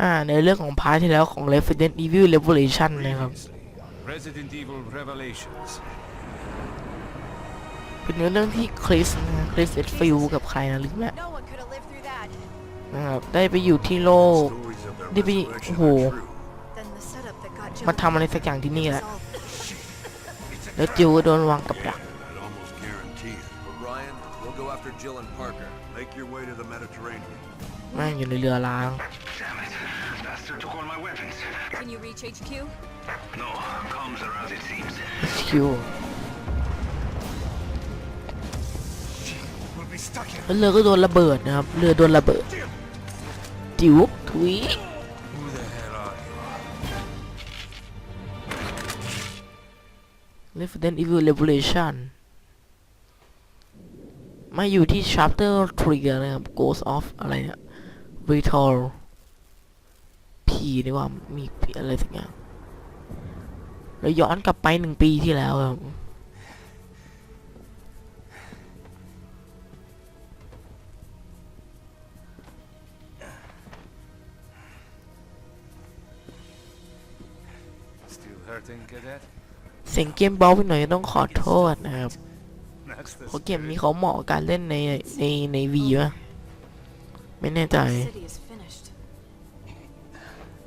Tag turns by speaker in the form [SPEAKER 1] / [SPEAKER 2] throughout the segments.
[SPEAKER 1] อ่าในเรื่องของพาร์ทที่แล้วของ Resident Evil Revelation นะครับ
[SPEAKER 2] Resident Evil Revelations.
[SPEAKER 1] เป็นเรื่องที่คริสนะคริสเอ็ดฟิลกับใครนะลืมแล้ว
[SPEAKER 3] No one could have lived through that.
[SPEAKER 1] นะครับได้ไปอยู่ที่โลก
[SPEAKER 4] Stories of their
[SPEAKER 1] ได้ไป
[SPEAKER 4] resurrection
[SPEAKER 1] โอ้โห
[SPEAKER 4] are true.
[SPEAKER 3] Then the setup that got
[SPEAKER 1] มา
[SPEAKER 3] Jill
[SPEAKER 1] ทำอะไรสักอย่างที่นี่แหละ
[SPEAKER 3] solved.
[SPEAKER 1] แล้วจิวก็โดนวางกับดัก
[SPEAKER 4] I'd almost guarantee it.
[SPEAKER 5] Orion, we'll go after Jill and Parker.
[SPEAKER 4] Make your way to the Mediterranean.
[SPEAKER 1] แม่งอยู่ในเรือร้าง
[SPEAKER 6] Damn it. Bastard took all my weapons.
[SPEAKER 3] Can you reach HQ?
[SPEAKER 6] No, comms are out, it seems.
[SPEAKER 1] คิว
[SPEAKER 4] We'll be stuck here.
[SPEAKER 1] แล้วเรือก็โดนระเบิดนะครับ เรือโดนระเบิด จิ๋วทุย
[SPEAKER 2] Who the hell are you?
[SPEAKER 1] Resident Evil Revelation มาอยู่ที่ chapter 3นะครับ Ghost of อะไรเนี่ย Retour ผีดีกว่ามีผีอะไรสักอย่างแล้วย้อนกลับไปหนึ่งปีที่แล้วครับ
[SPEAKER 2] Still hurting, cadet?
[SPEAKER 1] เสียงเกมเบาไปหน่อยต้องขอโทษนะครับ
[SPEAKER 2] That's the
[SPEAKER 1] เพราะเกมนี้เขาเหมาะกับการเล่นในในในวีวะไม่แน่ใจ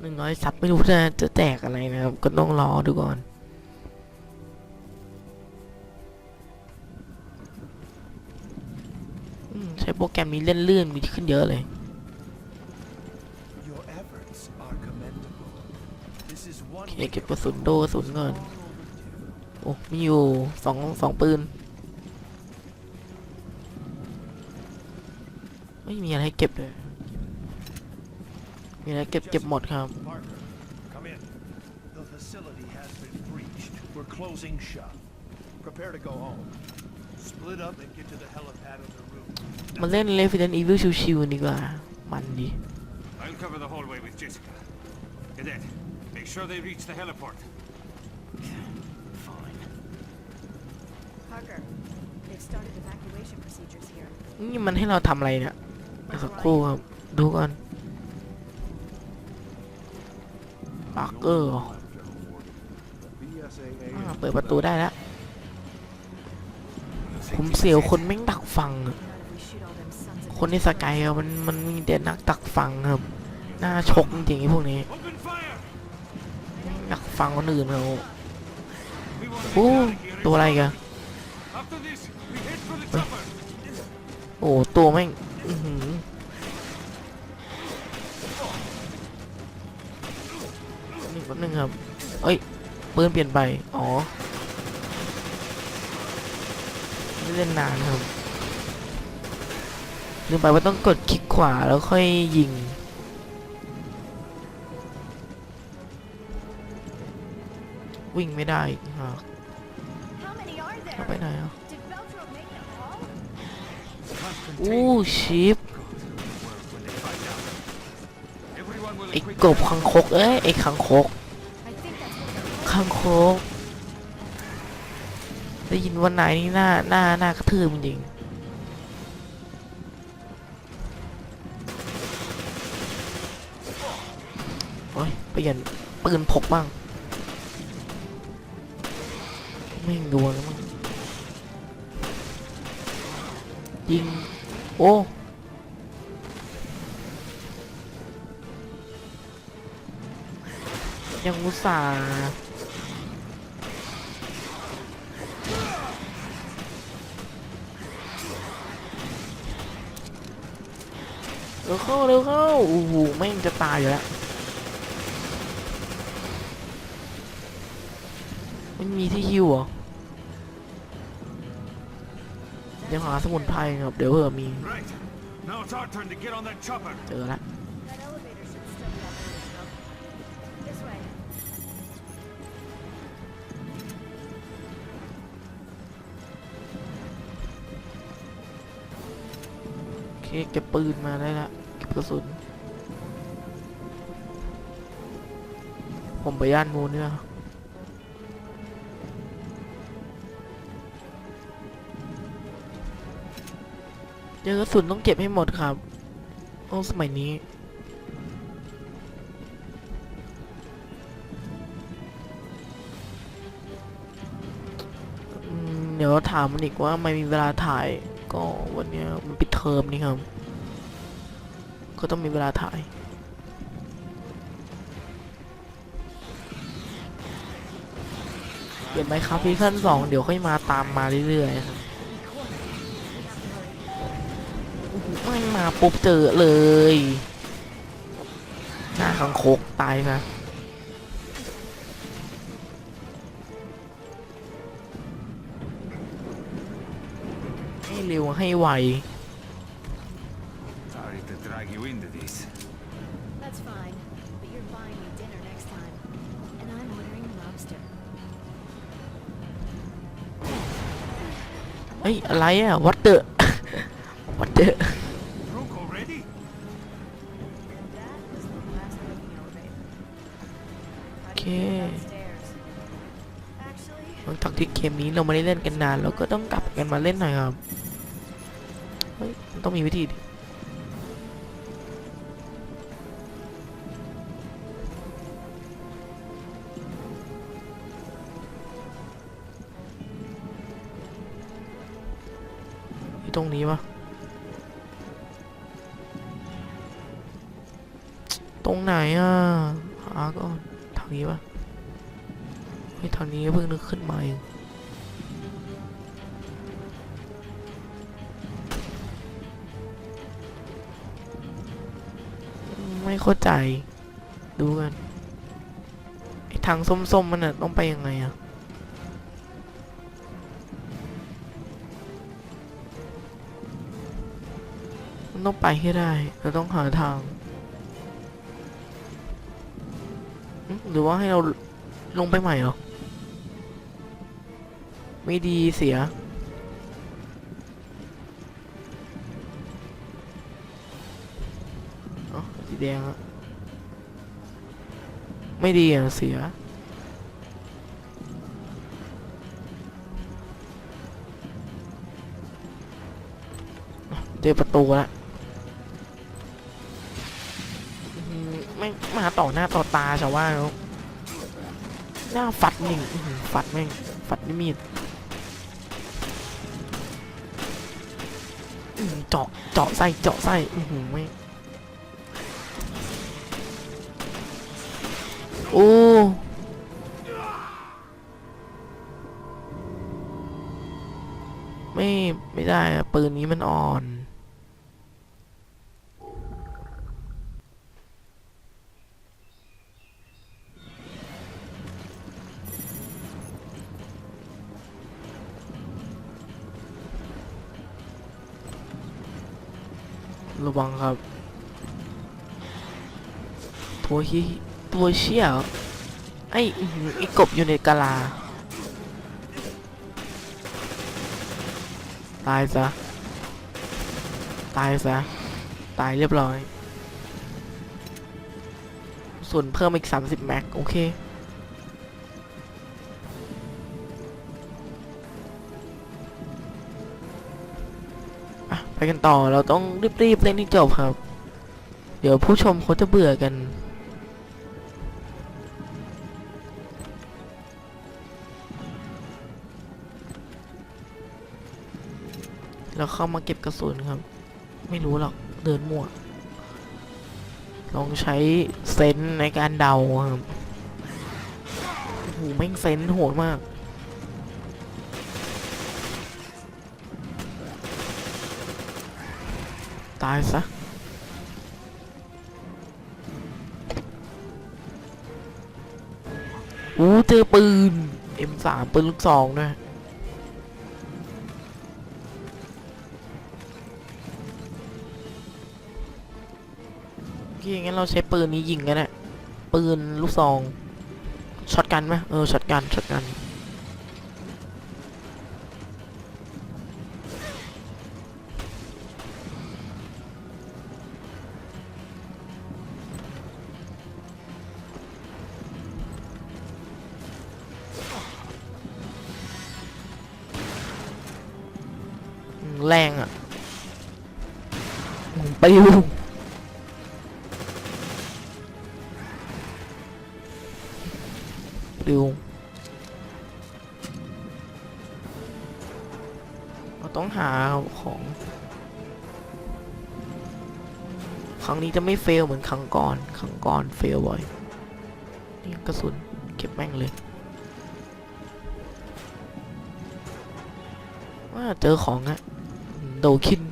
[SPEAKER 1] หนึ่งร้อยซับไม่รู้จะจะแตกอะไรนะครับ ก็ต้องรอดูก่อนอืมใช้โปรแกรมนี้เล่นลื่นมีขึ้นเยอะเลย
[SPEAKER 7] Your efforts are commendable. This is
[SPEAKER 1] โอ
[SPEAKER 7] one
[SPEAKER 1] เคเก็บกระสุนโดกระสุนก่อน โอ้ มีอยู่สองสองปืน ไม่มีอะไรให้เก็บเลย มีอะไรเก็บเก็บหมดครับ
[SPEAKER 7] Parker, come in. The facility has been breached. We're closing shop. Prepare to go home. Split up and get to the helipad on the roof.
[SPEAKER 1] มาเล่น Resident Evil ชิวๆดีกว่า มันดี
[SPEAKER 2] I'll cover the hallway with Jessica. Cadet, make sure they reach the heliport.
[SPEAKER 3] Parker, they've started evacuation procedures here.
[SPEAKER 1] นี่มันให้เราทำอะไรเนี่ยเดี๋ยวสักครู่ครับ ดูก่อนากเกอร์เปิดประตูได้แล้วผมเสียวคนแม่งดักฟัง คนในสกายมันมันมีแต่นนักดักฟังครับน่าชกจริงๆพวกนี้ดักฟังคนอื่นเขาโอ้ตัวอะไรกันโอ้ตัวแม่ง นึ่งแป๊บนึงครับ เอ้ยปืนเปลี่ยนไป อ๋อไม่ได้เล่นนานครับลืมไปว่าต้องกดคลิกขวาแล้วค่อยยิงวิ่งไม่ได้อีกฮะ
[SPEAKER 3] How many are
[SPEAKER 1] เอาไป
[SPEAKER 3] there?
[SPEAKER 1] ไหนอะ
[SPEAKER 3] Did Veltro make them all?
[SPEAKER 1] อู้ชิป ไอ้กบคังคกเอ้ยไอ้คังคก
[SPEAKER 3] I think that's what they're
[SPEAKER 1] คังคกได้ยินว่านายนี่หน้าหน้าหน้ากระทืบจริงโอ้ยเปลี่ยนปืนพกบ้างไม่งดวงแล้วมั้งยิงโอ้ ยังอุตส่าห์เร็วเข้าเร็วเข้าโอ้โหแม่งจะตายอยู่แล้วไม่มีที่ฮิวเหรอเดี๋ยวหาสมุนไพรครับ เดี๋ยวเผื่อมี
[SPEAKER 2] Right. Now it's our turn to get on that chopper.
[SPEAKER 1] เจอละ เก็บปืนมาได้ละเก็บกระสุน ผมไปย่านมูนเนี่ยเจอกระสุนต้องเก็บให้หมดครับโอ้สมัยนี้เดี๋ยวถามมันอีกว่าไม่มีเวลาถ่ายก็วันนี้มันปิด เทอมนี่ครับ ก็ต้องมีเวลาถ่ายเดี๋ยวไหมครับซีซั่นสองเดี๋ยวค่อยมาตามมาเรื่อยๆครับไม่มาปุ๊บเจอเลย หน้าคังโคกตายนะให้เร็วให้ไว
[SPEAKER 6] drag you into this.
[SPEAKER 3] That's fine. But you're buying me dinner next time. And I'm ordering lobster.
[SPEAKER 1] เฮ้ย อะไรอะ วัดเดอะวัดเดอะ
[SPEAKER 2] Drunk already?
[SPEAKER 3] And that was the last booking elevator. How do
[SPEAKER 1] Okay.
[SPEAKER 3] you get downstairs? Actually,
[SPEAKER 1] หลังจากที่เกมนี้เราไม่ได้เล่นกันนาน เราก็ต้องกลับกันมาเล่นหน่อยครับ เฮ้ยมันต้องมีวิธีดิ ตรงนี้ปะตรงไหนอะหาก่อนทางนี้ปะเฮ้ยทางนี้เพิ่งนึกขึ้นมาเองไม่เข้าใจ ดูกันไอ้ทางส้มๆมันน่ะต้องไปยังไงอะ ต้องไปให้ได้ เราต้องหาทาง หรือว่าให้เราลงไปใหม่เหรอ ไม่ดีเสีย อ๋อสีแดงอะไม่ดีอะเสียเจอประตูแล้ว มาต่อหน้าต่อตาชาวว่าแล้วหน้าฟัดหนึ่งฟัดแม่ง ฟัดด้วยมีดเจาะเจาะไส้เจาะไส้อือหือไม่งโอ้ไม่ไม่ได้ปืนนี้มันอ่อน ระวังครับ ตัวเฮียตัวเชี่ยเหรอไอ้อื้อหือไอ้กบอยู่ในกะลา ตายซะ ตายซะ ตายเรียบร้อย ส่วนเพิ่มอีก 30 แม็ก โอเค กันต่อเราต้องรีบๆเล่นให้จบครับ เดี๋ยวผู้ชมเขาจะเบื่อกันแล้วเข้ามาเก็บกระสุนครับ ไม่รู้หรอกเดินมั่วลองใช้เซนในการเดาครับโอ้โหแม่งเซนโหดมาก ตายซะอู้เจอปืน M3 ปืนลูกซองด้วยโอเคงั้นเราใช้ปืนนี้ยิงกันแหละปืนลูกซองช็อตกันไหมเออช็อตกันช็อตกัน อืมแรงอะอืมไปดูดูต้องหาของ ครั้งนี้จะไม่เฟลเหมือนครั้งก่อน ครั้งก่อนเฟลบ่อยนี่กระสุนเก็บแม่งเลยว่าเจอของอะ โดคิน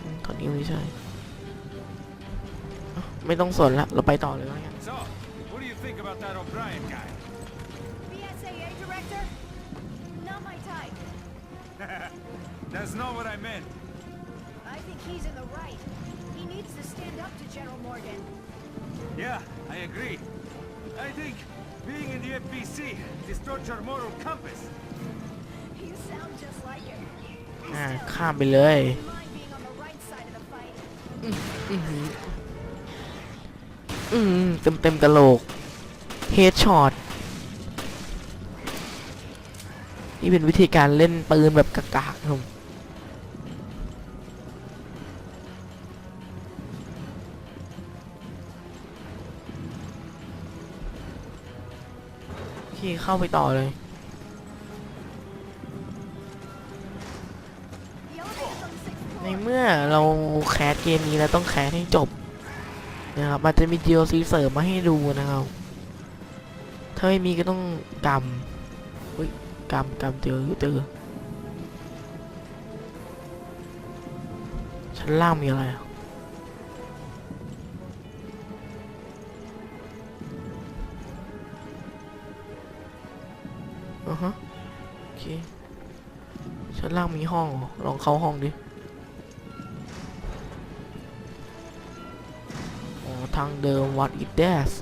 [SPEAKER 1] อืมตอนนี้ไม่ใช่อะไม่ต้องสนละเราไปต่อเลยแล้วกัน
[SPEAKER 2] So, what do you think about that O'Brien guy?
[SPEAKER 3] BSAA director? Not my type.
[SPEAKER 2] That's not what I meant.
[SPEAKER 3] I think he's in the right. He needs to stand up to General Morgan.
[SPEAKER 2] Yeah, I agree. I think being in the FBC distorts your moral compass.
[SPEAKER 1] อ่าข้ามไปเลยอือหืออืมเต็มเต็มๆกะโหลกเฮดช็อตนี่เป็นวิธีการเล่นปืนแบบกากๆครับผมโอเคเข้าไปต่อเลย ในเมื่อเราแคสเกมนี้แล้วต้องแคสให้จบนะครับมันจะมี DLC เสริมมาให้ดูนะครับ ถ้าไม่มีก็ต้องกำอุ้ยกำกำเจอเจอชั้นล่างมีอะไรอะฮะ โอเค ชั้นล่างมีห้องเหรอลองเข้าห้องดิางเดิม what it does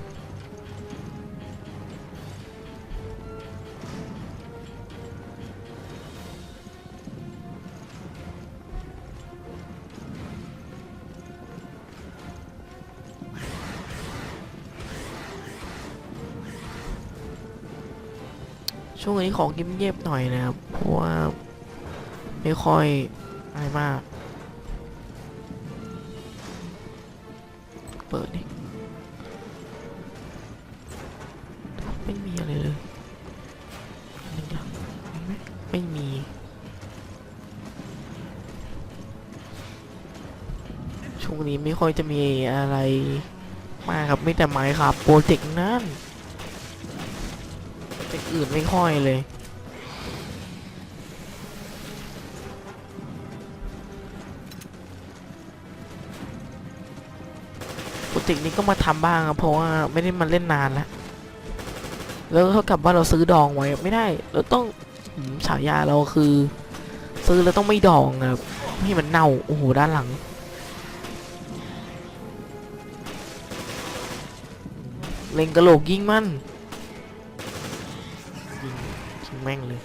[SPEAKER 1] ช่วงนี้ของเงียบๆหน่อยนะครับ เพราะว่า ไม่ค่อยอะไรมาก เปิดดิ ไม่ค่อยจะมีอะไรมากครับไม่แต่ไม้ครับโปรเจกต์นั่นโปรเจกต์อื่นไม่ค่อยเลยโปรเจกต์นี้ก็มาทำบ้างครับเพราะว่าไม่ได้มาเล่นนานแล้วแล้วเท่ากับว่าเราซื้อดองไว้ไม่ได้เราต้องฉายาเราคือ ซื้อแล้วต้องไม่ดองครับไม่ให้มันเน่าโอ้โหด้านหลัง เล็งกระโหลกยิงมันยิงยิงแม่งเลย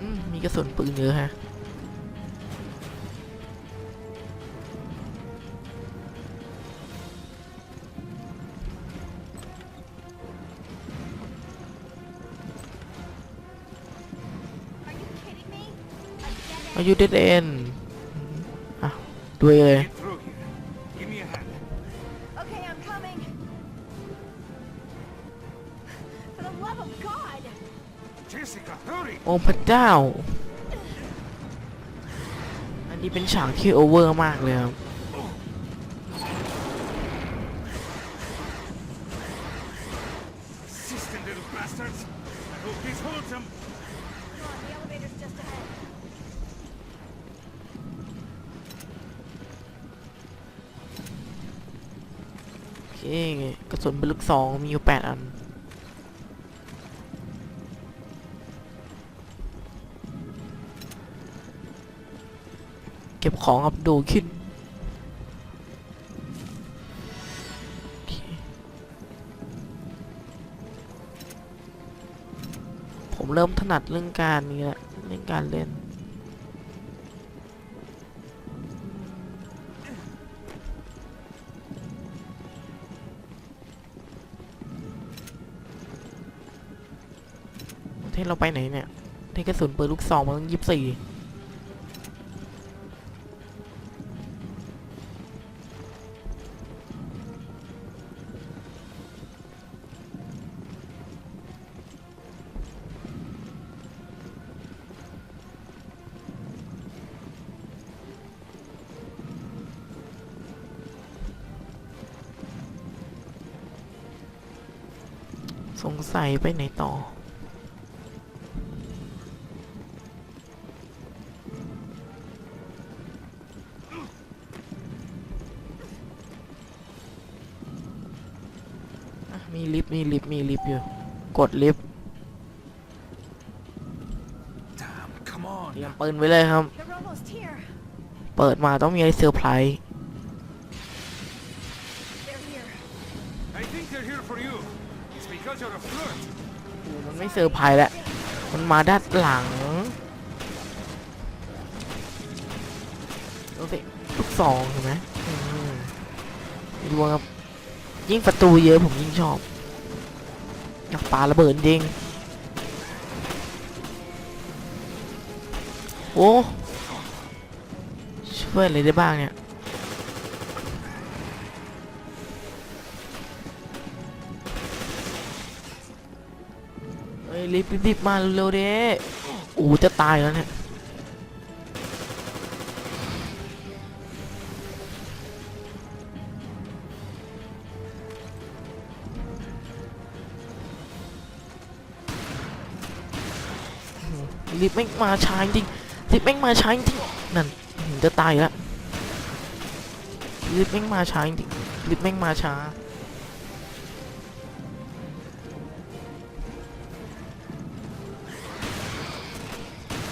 [SPEAKER 1] อืมมีกระสุนปืนเยอะฮะ อายุเดดเอ็นอะด้วยเลย
[SPEAKER 2] Get through here. Give me a hand.
[SPEAKER 3] Okay, I'm coming. For the love of God!
[SPEAKER 2] Jessica, hurry!
[SPEAKER 1] โอ้พระเจ้า อันนี้เป็นฉากที่โอเวอร์มากเลยครับ กระสุนเป็นลูกซองมีอยู่แปดอัน เก็บของครับดูขึ้นผมเริ่มถนัดเรื่องการนี้ละเรื่องการเล่น ที่เราไปไหนเนี่ยที่กระสุนปืนลูกซองมันต้งยี่สิบสี่สงสัยไปไหนต่อ ต์มีลิฟต์มีลิฟต์อยู่ กดลิฟต์
[SPEAKER 6] Damn, come on.
[SPEAKER 1] เตรียมปืนไว้เลยครับ
[SPEAKER 3] They're almost here.
[SPEAKER 1] เปิดมาต้องมีอะไรเซอร์ไพรส์
[SPEAKER 3] They're here.
[SPEAKER 2] I think they're here for you. It's because you're a flirt.
[SPEAKER 1] มันไม่เซอร์ไพรส์แล้ว มันมาด้านหลังดูสิลูกสองเห็นไหมอืมดูครับยิ่งประตูเยอะผมยิ่งชอบ อยากปาระเบิดจริง โอ้ช่วยอะไรได้บ้างเนี่ย เฮ้ยรีบรีบมาเร็วๆเด้โอ้จะตายแล้วเนี่ย รีบแม่งมาช้าจริงรีบแม่งมาช้าจริงนั่นจะตายแล้วรีบแม่งมาช้าจริงรีบแม่งมาช้า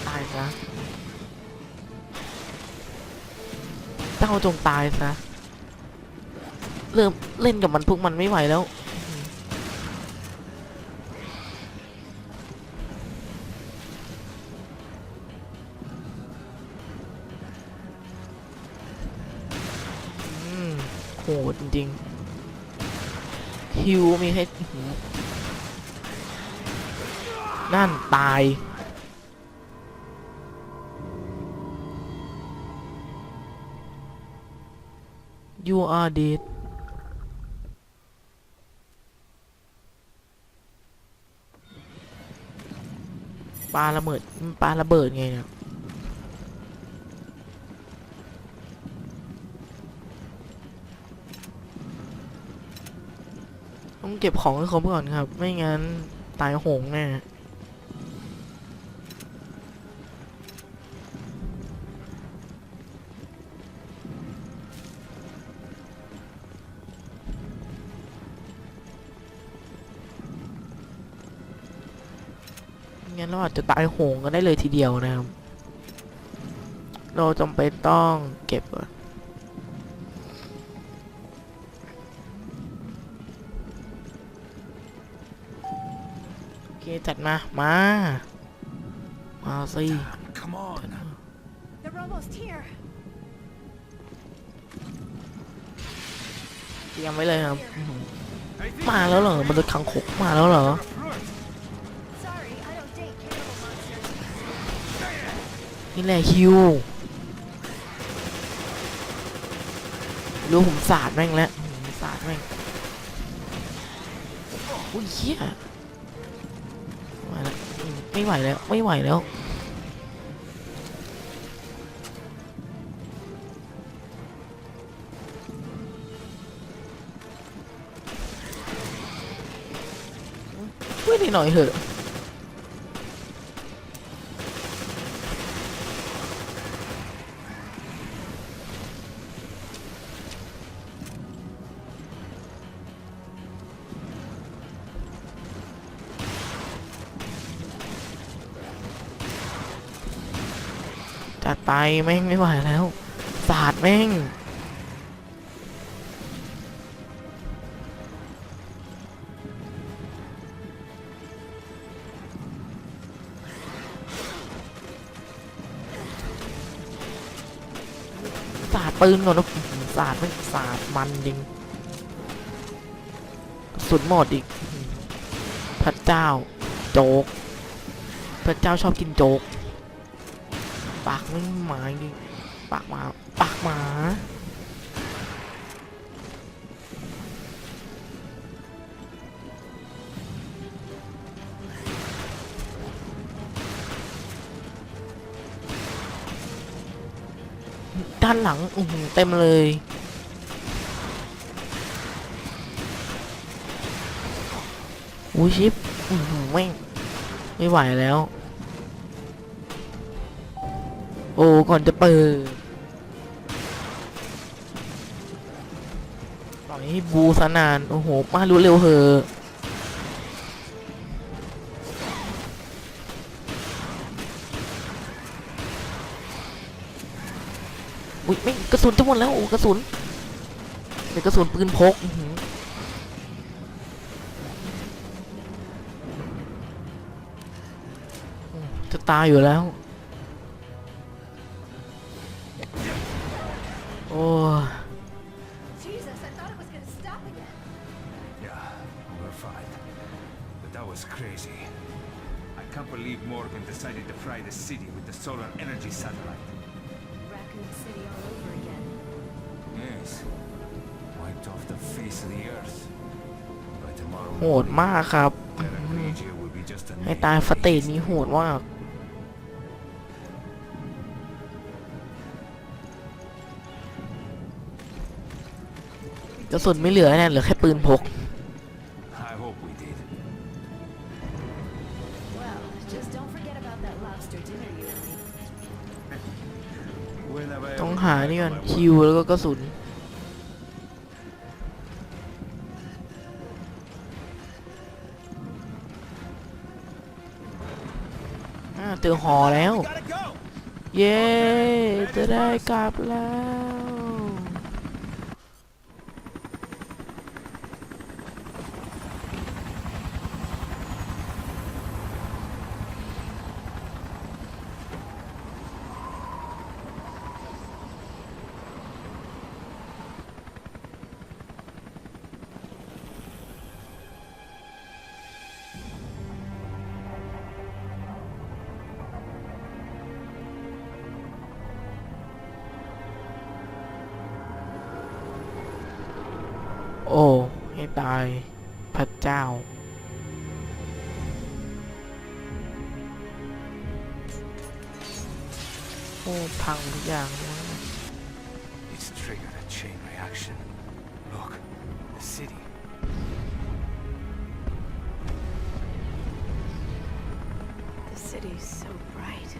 [SPEAKER 1] ตายซะเจ้าจงตายซะเริ่มเล่นกับมันพวกมันไม่ไหวแล้ว หดจริงๆฮิวมีให้อื้อหือนั่นตาย you are dead ปาระเบิดมันปาระเบิดไงเนี่ย ต้อง เก็บของให้ครบก่อนครับ ไม่งั้นตายโหงแน่งั้นเราอาจจะตายโหงกันได้เลยทีเดียวนะครับ เราจำเป็นต้องเก็บก่อน โอเคจัดมา มา มาสิ
[SPEAKER 6] Come on.
[SPEAKER 3] They're almost here.
[SPEAKER 1] เตรียมไว้เลยครับ
[SPEAKER 3] Here.
[SPEAKER 1] อื้อหือ
[SPEAKER 2] I think
[SPEAKER 1] มาแล้วเหรอมนุษย์คังคกมาแล้วเหรอ
[SPEAKER 2] you're a flirt.
[SPEAKER 3] Sorry, I don't date cannibal monsters.
[SPEAKER 1] นี่แหละฮิวรู้ผมสาดแม่งแล้วอื้อหือสาดแม่งอุ้ยเหี้ยมาแล้วอืม ไม่ไหวแล้ว ไม่ไหวแล้วช่ได้หน่อยเถอะ ไปแม่งไม่ไหวแล้ว สาดแม่ง สาดปืนก่อนนะสาดไม่งสาดมันจริง สุดหมดอีก พระเจ้า โจก พระเจ้าชอบกินโจก ไม่หมาจริปากหมาปากหมาด้านหลังอืเต็มเลยอุ้ยชิปอื้อหือแม่งไม่ไหวแล้ว โอ้ ก่อนจะเปิดปล่อยให้บูสนาน โอ้โหมารู้เร็วเหอะอุ้ยไม่กระสุนจะหมดแล้วโอ้กระสุนเดี๋ยวกระสุนปืนพกอืจะตายอยู่แล้ว
[SPEAKER 3] thought it was gonna stop again.
[SPEAKER 2] Yeah, we're fine. But that was crazy. I can't believe Morgan decided to fry the city with the solar energy satellite.
[SPEAKER 3] Raccoon City all over again.
[SPEAKER 2] Yes. Wiped off the face of the earth. By tomorrow
[SPEAKER 1] โหดมากครับ
[SPEAKER 2] Terra Grigia will be just a
[SPEAKER 1] ให้
[SPEAKER 2] name
[SPEAKER 1] ตาย
[SPEAKER 2] on
[SPEAKER 1] ฟ
[SPEAKER 2] the
[SPEAKER 1] เตจ
[SPEAKER 2] east.
[SPEAKER 1] นี้โหดมาก กระสุนไม่เหลือแน่เหลือแค่ปืนพก
[SPEAKER 2] I hope we did.
[SPEAKER 3] Well, just don't forget about that lobster dinner you owe me.
[SPEAKER 2] When have I
[SPEAKER 1] ต้อง
[SPEAKER 2] ever
[SPEAKER 1] หา
[SPEAKER 2] bragged
[SPEAKER 1] นี่ก่อน
[SPEAKER 2] on my
[SPEAKER 1] คิว
[SPEAKER 2] work?
[SPEAKER 1] แล้วก็กระสุนอ่าเจอหอแล้ว
[SPEAKER 7] Gotta go!
[SPEAKER 1] เย้ จะได้กลับแล้ว โอ้ ให้ตาย พระเจ้า โอ้ พังทุกอย่างเลย
[SPEAKER 2] It's triggered a chain reaction. Look, the city.
[SPEAKER 3] The city's so bright.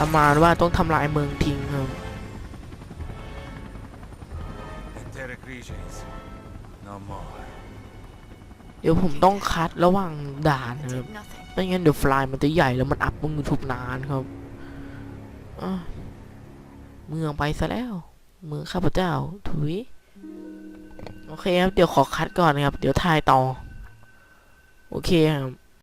[SPEAKER 1] ประมาณว่าต้องทำลายเมืองทิ้งครับ
[SPEAKER 2] The Terra Grigia is no more.
[SPEAKER 1] เดี๋ยวผมต้องคัดระหว่างด่านนะครับ
[SPEAKER 3] Did nothing.
[SPEAKER 1] ไม่งั้นเดี๋ยวไฟล์มันจะใหญ่แล้วมันอัพมือทุบนานครับอะเมืองไปซะแล้ว เมืองข้าพเจ้า ถุย โอเคครับ เดี๋ยวขอคัดก่อนนะครับ เดี๋ยวถ่ายต่อ โอเคครับ